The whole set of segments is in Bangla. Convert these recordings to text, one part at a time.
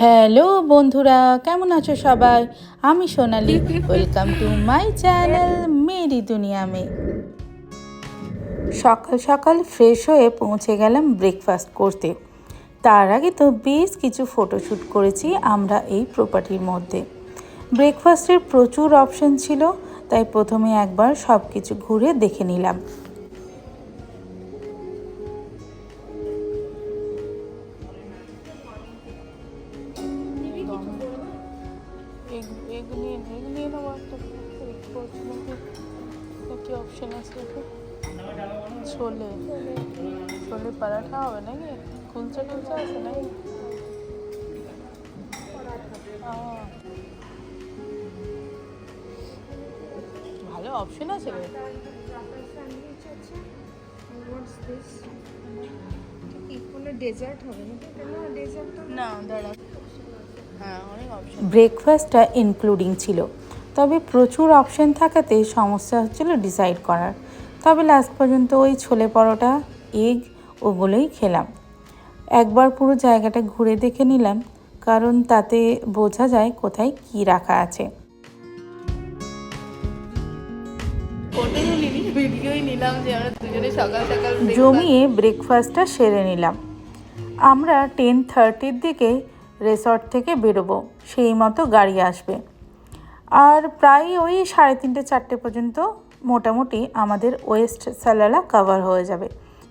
হ্যালো বন্ধুরা, কেমন আছো সবাই? আমি Sonali welcome to my channel Meri Duniya Mein. সকাল সকাল ফ্রেশ হয়ে পৌঁছে গেলাম ব্রেকফাস্ট করতে। তার আগে তো বেশ কিছু ফটোশ্যুট করেছি আমরা এই প্রপার্টির মধ্যে। ব্রেকফাস্টের প্রচুর অপশন ছিল, তাই প্রথমে একবার সব কিছু ঘুরে দেখে নিলাম। এগ এগ নিয়ে এগ নিয়ে নেব একটা কি অপশন আছে ছোলে ছোলে পরাঠা হবে নাকি? কুলচা টুলচা আছে নাকি। ভালো অপশন আছে রে। ডেজার্ট হবে না ডেজার্ট না দাঁড়া ব্রেকফাস্টটা ইনক্লুডিং ছিল। তবে প্রচুর অপশন থাকাতে সমস্যা হচ্ছিল ডিসাইড করার। তবে লাস্ট পর্যন্ত ওই ছোলে পরোটা এগ ওগুলোই খেলাম। একবার পুরো জায়গাটা ঘুরে দেখে নিলাম কারণ তাতে বোঝা যায় কোথায় কি রাখা আছে। জমিয়ে ব্রেকফাস্টটা সেরে নিলাম। আমরা টেন থার্টির দিকে রেসর্ট থেকে বেরোবো সেই মতো গাড়ি আসবে। আর প্রায় ওই সাড়ে তিনটে চারটে পর্যন্ত মোটামুটি আমাদের ওয়েস্ট সালালা কভার হয়ে যাবে।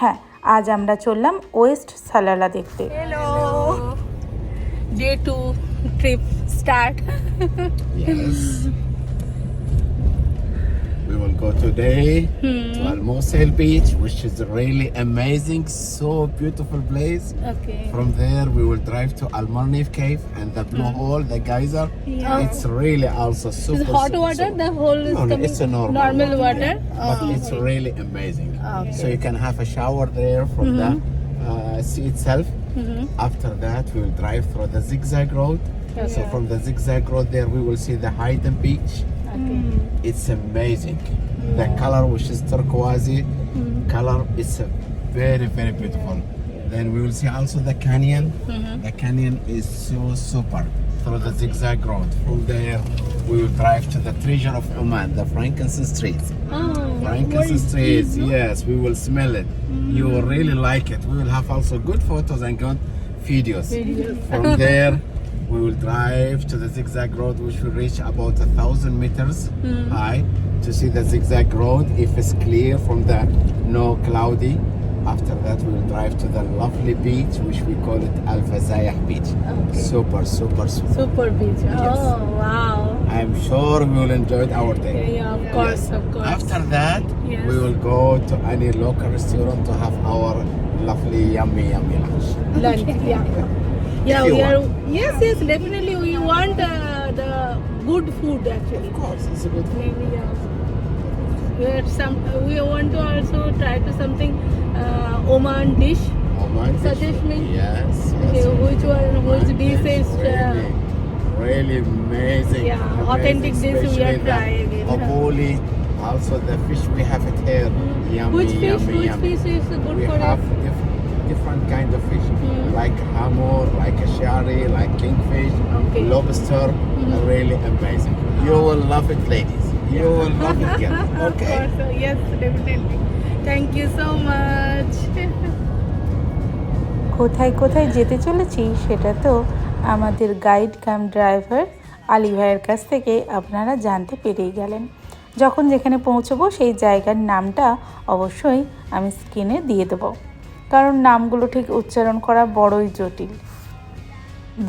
হ্যাঁ আজ আমরা চললাম ওয়েস্ট সালালা দেখতে। Hello day two trip start. We will go today to Al Mosul Beach, which is really amazing, so beautiful place. Okay From there, we will drive to Al Marnif Cave and the Blue Hole, the geyser. Yeah. It's really also super. hot water super- the whole is No, no, it's a normal, normal water but Oh, it's really amazing. Okay. So you can have a shower there from the uh, sea itself. Mm -hmm. After that, we will drive through the zigzag road. So from the zigzag road there, we will see the Hayden Beach. Okay. It's amazing. The color, which is turquoise color, is very, very beautiful. Then we will see also the canyon. The canyon is so super through the zigzag road. From there, we will drive to the treasure of Oman, the frankincense trees. Oh, Frankincense trees, yes, we will smell it. You will really like it. We will have also good photos and good videos. From there, we will drive to the zigzag road, which will reach about a thousand meters hmm. high to see the zigzag road if it's clear from the no cloudy. After that, we will drive to the lovely beach, which we call it Al Fazayah Beach. okay. Super, super, super. super beach oh wow I'm sure we will enjoy our day. yeah, yeah of course Yes. of course After that, Yes. we will go to any local restaurant to have our lovely, yummy, yummy lunch. lunch yeah yeah you we are. Yes yes definitely we want uh, the good food actually Of course, it's a good food. Maybe, yeah. We are some. We want to also try to something uh, Oman dish. Oman dish. Suggest me. Yes, Okay, which one? Which dish is? really, Uh, really amazing. Yeah, amazing, authentic dish we are trying it. Aboli, also the fish we have it here. Yummy, which fish? yummy, Which yummy. fish is good we for have us? diff- different kind of fish, Mm. like hamor, like shari, like kingfish, Okay. lobster. Mm-hmm. Really amazing. You will love it, ladies. You will love it, girls. Of Okay. course, uh, yes, definitely. Thank you so much. কোথায় কোথায় যেতে চলেছি সেটা তো আমাদের গাইড কাম ড্রাইভার আলী ভাইয়ের কাছ থেকে আপনারা জানতে পেরেই গেলেন যখন যেখানে পৌঁছবো সেই জায়গার নামটা অবশ্যই আমি স্ক্রিনে দিয়ে দেবো কারণ নামগুলো ঠিক উচ্চারণ করা বড়ই জটিল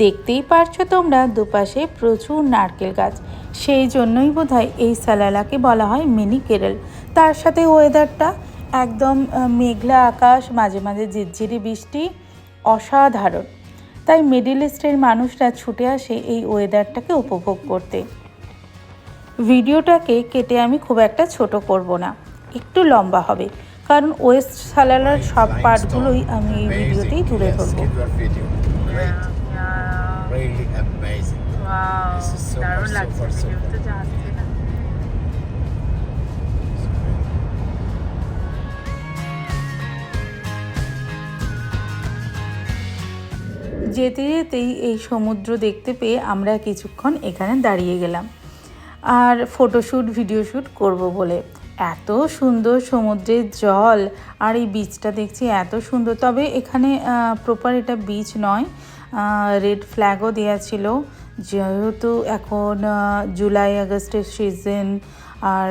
দেখতেই পারছ তোমরা দুপাশে প্রচুর নারকেল গাছ। সেই জন্যই বোধহয় এই সালালাকে বলা হয় মিনি কেরল। তার সাথে ওয়েদারটা একদম মেঘলা আকাশ মাঝে মাঝে ঝিরঝিরি বৃষ্টি অসাধারণ। তাই মিডিল ইস্টের মানুষরা ছুটে আসে এই ওয়েদারটাকে উপভোগ করতে। ভিডিওটাকে কেটে আমি খুব একটা ছোট করব না একটু লম্বা হবে কারণ ওয়েস্ট সালালার সব পার্টগুলোই আমি এই ভিডিওতেই তুলে ধরবো. Really amazing. Wow. This is super, super, super. যেতে যেতেই এই সমুদ্র দেখতে পেয়ে আমরা কিছুক্ষণ এখানে দাঁড়িয়ে গেলাম আর ফটোশ্যুট ভিডিও শ্যুট করব বলে এত সুন্দর সমুদ্রের জল আর এই বিচটা দেখছি এত সুন্দর তবে এখানে প্রপার এটা বিচ নয় রেড ফ্ল্যাগও দেওয়া ছিল যেহেতু এখন জুলাই আগস্টের সিজন আর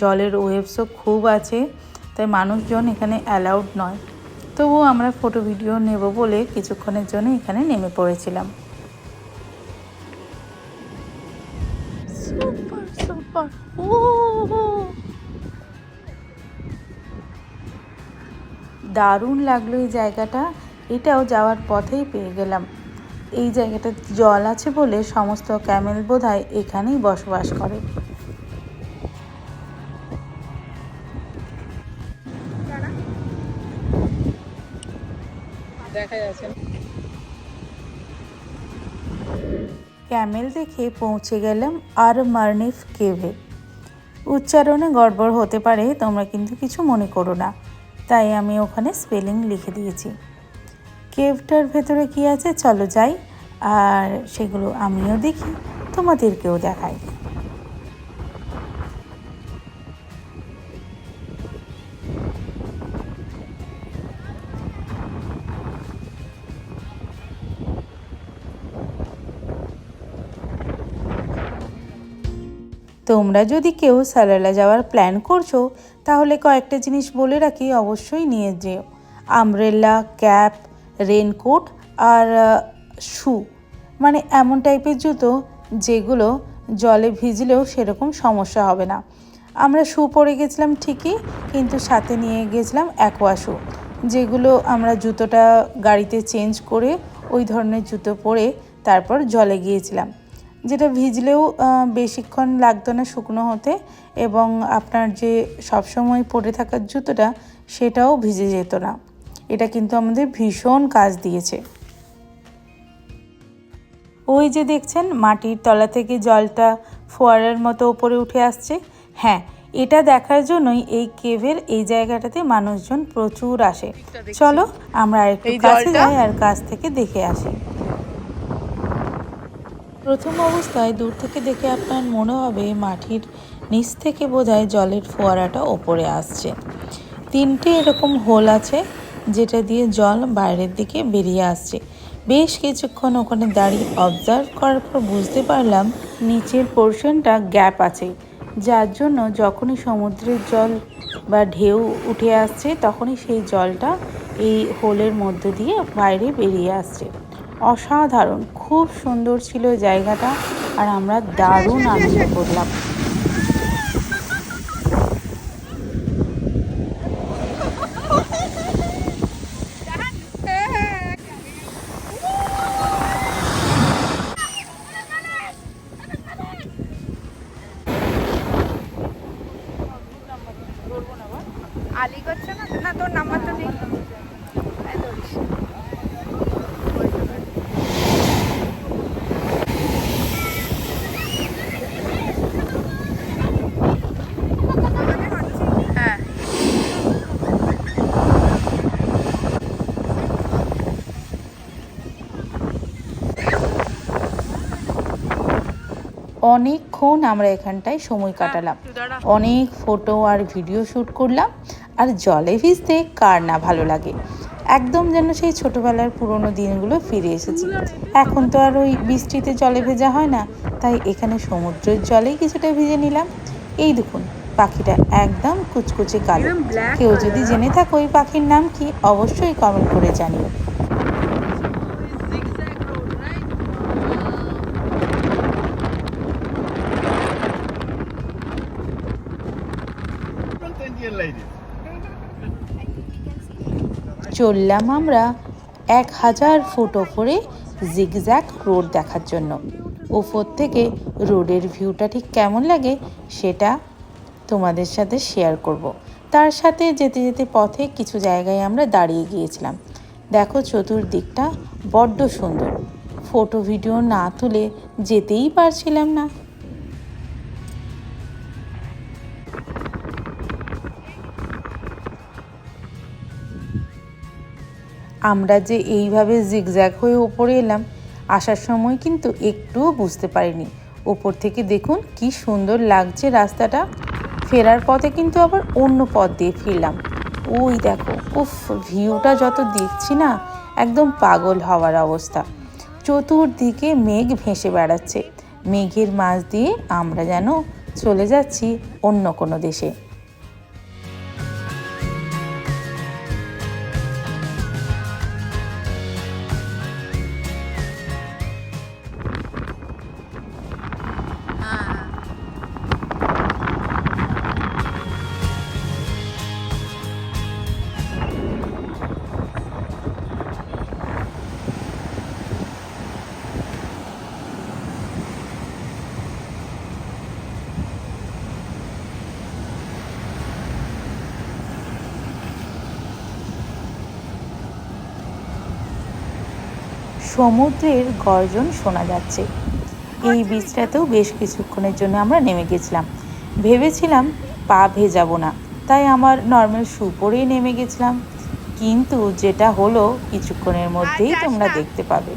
জলের ওয়েভসও খুব আছে তাই মানুষজন এখানে অ্যালাউড নয়। তবুও আমরা ফটো ভিডিও নেব বলে কিছুক্ষণের জন্য এখানে নেমে পড়েছিলাম। সুপার সুপার ও! দারুণ লাগল এই জায়গাটা। এটাও যাওয়ার পথেই পেয়ে গেলাম। এই জায়গাটা জল আছে বলে সমস্ত ক্যামেল বোধহয় এখানেই বসবাস করে। দেখা যাচ্ছে ক্যামেল দেখে পৌঁছে গেলাম আর মার্নিফ কেভে। উচ্চারণে গড়বড় হতে পারে তোমরা কিন্তু কিছু মনে করো না। তাই আমি ওখানে স্পেলিং লিখে দিয়েছি। কেভটার ভেতরে কি আছে? চলো যাই। আর সেগুলো আমিও দেখি, তোমাদেরকেও দেখাই। তোমরা যদি কেউ সালালা যাওয়ার প্ল্যান করছ, তাহলে কয়েকটা জিনিস বলে রাখি, অবশ্যই নিয়ে যেও। আমব্রেলা ক্যাপ রেনকোট আর শু। মানে এমন টাইপের জুতো যেগুলো জলে ভিজলেও সেরকম সমস্যা হবে না। আমরা শু পরে গেছিলাম ঠিকই, কিন্তু সাথে নিয়ে গেছিলাম অ্যাকোয়া শু, যেগুলো আমরা জুতোটা গাড়িতে চেঞ্জ করে ওই ধরনের জুতো পরে তারপর জলে গিয়েছিলাম। যেটা ভিজলেও বেশিক্ষণ লাগতো না শুকনো হতে এবং আপনার যে সবসময় পরে থাকার জুতোটা সেটাও ভিজে যেত না। এটা কিন্তু আমাদের ভীষণ কাজ দিয়েছে। ওই যে দেখছেন মাটির তলা থেকে জলটা ফোয়ারার মতো ওপরে উঠে আসছে। হ্যাঁ এটা দেখার জন্যই এই কেভের এই জায়গাটাতে মানুষজন প্রচুর আসে। চলো আমরা একটু কাছে যাই আর কাছ থেকে দেখে আসি। প্রথম অবস্থায় দূর থেকে দেখে আপনার মনে হবে মাটির নিচ থেকে বোধহয় জলের ফোয়ারাটা ওপরে আসছে। তিনটে এরকম হোল আছে। যেটা দিয়ে জল বাইরের দিকে বেরিয়ে আসছে। বেশ কিছুক্ষণ ওখানে দাঁড়িয়ে অবজার্ভ করার পর বুঝতে পারলাম নিচের পোর্শনটা গ্যাপ আছে। যার জন্য যখনই সমুদ্রের জল বা ঢেউ উঠে আসছে, তখনই সেই জলটা এই হোলের মধ্য দিয়ে বাইরে বেরিয়ে আসছে। অসাধারণ, খুব সুন্দর ছিল জায়গাটা, আর আমরা দারুণ আনন্দ করলাম আলি করছে না না তোর নাম্বার তো নেই। হ্যাঁ অনেকক্ষণ আমরা এখানটায় সময় কাটালাম। অনেক ফটো আর ভিডিও শ্যুট করলাম। আর জলে ভিজতে কার না ভালো লাগে। একদম যেন সেই ছোটবেলার পুরোনো দিনগুলো ফিরে এসেছি। এখন তো আর ওই বৃষ্টিতে জলে ভেজা হয় না তাই এখানে সমুদ্রের জলেই কিছুটা ভিজে নিলাম। এই দেখুন পাখিটা একদম কুচকুচে কালো। কেউ যদি জেনে থাকো ওই পাখির নাম কি অবশ্যই কমেন্ট করে জানিও Indian ladies. চললাম আমরা এক হাজার ফুট ওপরে জিগজ্যাগ রোড দেখার জন্য। ওপর থেকে রোডের ভিউটা ঠিক কেমন লাগে সেটা তোমাদের সাথে শেয়ার করব। তার সাথে যেতে যেতে পথে কিছু জায়গায় আমরা দাঁড়িয়ে গিয়েছিলাম। দেখো চতুর্দিকটা বড্ড সুন্দর। ফটো ভিডিও না তুলে যেতেই পারছিলাম না। আমরা যে এইভাবে জিগজ্যাগ হয়ে ওপরে এলাম, আসার সময় কিন্তু একটুও বুঝতে পারিনি। ওপর থেকে দেখুন কি সুন্দর লাগছে রাস্তাটা। ফেরার পথে কিন্তু আবার অন্য পথ দিয়ে ফিরলাম। ওই দেখো, উফ, ভিউটা যত দেখছি না, একদম পাগল হওয়ার অবস্থা। চতুর্দিকে মেঘ ভেসে বেড়াচ্ছে। মেঘের মাঝ দিয়ে আমরা যেন চলে যাচ্ছি অন্য কোনো দেশে। সমুদ্রের গর্জন শোনা যাচ্ছে। এই বীজটাতেও বেশ কিছুক্ষণের জন্য আমরা নেমে গেছিলাম। ভেবেছিলাম পা ভেজাবো না তাই আমার নর্মাল শু পরেই নেমে গেছিলাম। কিন্তু যেটা হলো কিছুক্ষণের মধ্যেই তোমরা দেখতে পাবে।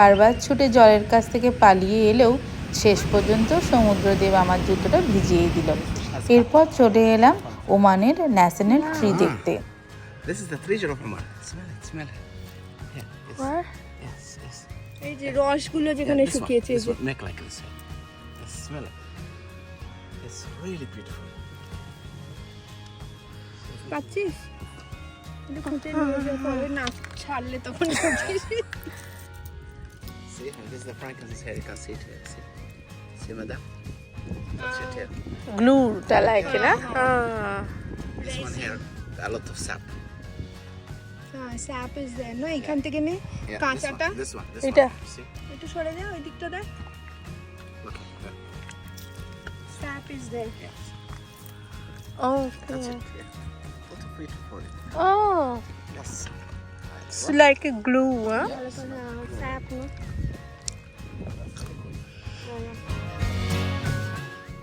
বারবার ছুটে জলের কাছ থেকে পালিয়ে এলেও শেষ পর্যন্ত সমুদ্রদেব আমার জুতোটা ভিজিয়ে দিল। এরপর চলে এলাম ওমানের ন্যাশনাল ট্রি দেখতে। পাচ্ছিস? ছাড়লে তখন see it here. See, see, madam. That's it here. গ্লুটা লাগে না This one here, a lot of sap. হ্যাঁ স্যাপ ইজ দেয়ার না এখান থেকে নে Yeah, this কাঁচাটা one, this one, this Ita. one. See, একটু সরে যা ওই দিকটা দেখ look. Yeah. Sap is there yeah. O That's it. Yeah. Lot of beauty for it. O Yes. It's like a glue, huh? Sap না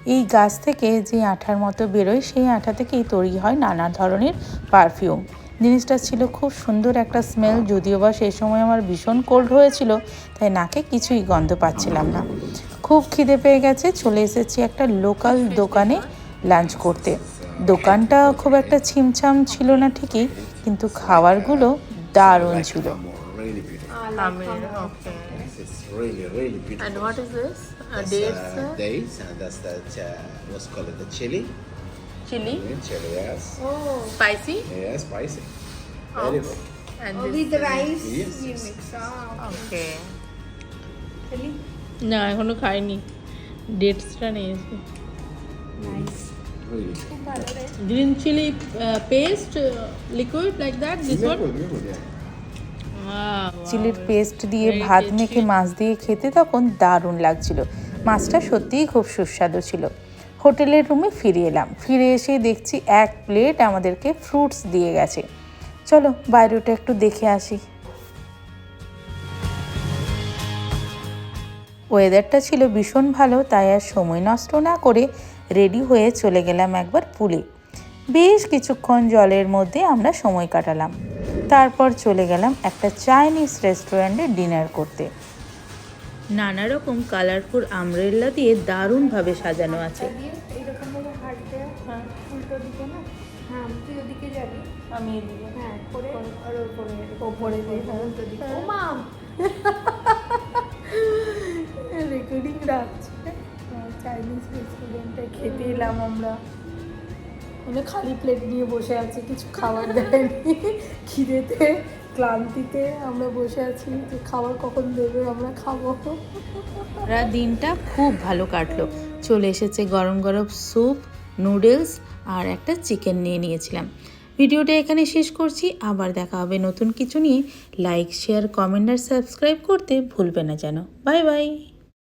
এই গাছ থেকে যে আঠার মতো বেরোয় সেই আঠা থেকেই তৈরি হয় নানা ধরনের পারফিউম জিনিসটা ছিল খুব সুন্দর একটা স্মেল যদিও বা সেই সময় আমার ভীষণ কোল্ড হয়েছিল তাই নাকে কিছুই গন্ধ পাচ্ছিলাম না। খুব খিদে পেয়ে গেছে চলে এসেছি একটা লোকাল দোকানে লাঞ্চ করতে। দোকানটা খুব একটা ছিমছাম ছিল না ঠিকই কিন্তু খাবারগুলো দারুণ ছিল। really beautiful. okay. It's really, really beautiful. And what is this? Uh, That's, dates? uh, dates, and that's that. Uh, what's called the chili. chili? Mm, chili, yes. Spicy? Yes, spicy. Very good. And with rice Yes, yes. Okay. না এখনো খাইনি ডেটসটা নিয়েছি Really. Green chilli paste liquid like that this one Liquid, liquid, yeah. চিলির পেস্ট দিয়ে ভাত মেখে মাছ দিয়ে খেতে তখন দারুণ লাগছিল। মাছটা সত্যিই খুব সুস্বাদু ছিল। হোটেলের রুমে ফিরে এলাম। ফিরে এসে দেখছি এক প্লেট আমাদেরকে ফ্রুটস দিয়ে গেছে। চলো বাইরেটা একটু দেখে আসি। ওয়েদারটা ছিল ভীষণ ভালো তাই আর সময় নষ্ট না করে রেডি হয়ে চলে গেলাম একবার পুলে। বেশ কিছুক্ষণ জলের মধ্যে আমরা সময় কাটালাম। তারপর চলে গেলাম একটা চাইনিজ রেস্টুরেন্টে ডিনার করতে। নানা রকম কালারফুল আমরেল্লা দিয়ে দারুণভাবে সাজানো আছে। হ্যাঁ হ্যাঁ মা রেকর্ডিং রাখছে। চাইনিজ রেস্টুরেন্টে খেতে এলাম আমরা। মানে খালি প্লেট নিয়ে বসে আছি, কিছু খাবার দেয়নি। খিদেতে, ক্লান্তিতে আমরা বসে আছি যে খাবার কখন দেবে, আমরা খাব। দিনটা খুব ভালো কাটলো। চলে এসেছে গরম গরম স্যুপ, নুডলস আর একটা চিকেন নিয়ে নিয়েছিলাম। ভিডিওটা এখানে শেষ করছি। আবার দেখা হবে নতুন কিছু নিয়ে। লাইক, শেয়ার, কমেন্ট আর সাবস্ক্রাইব করতে ভুলবে না যেন। Bye bye.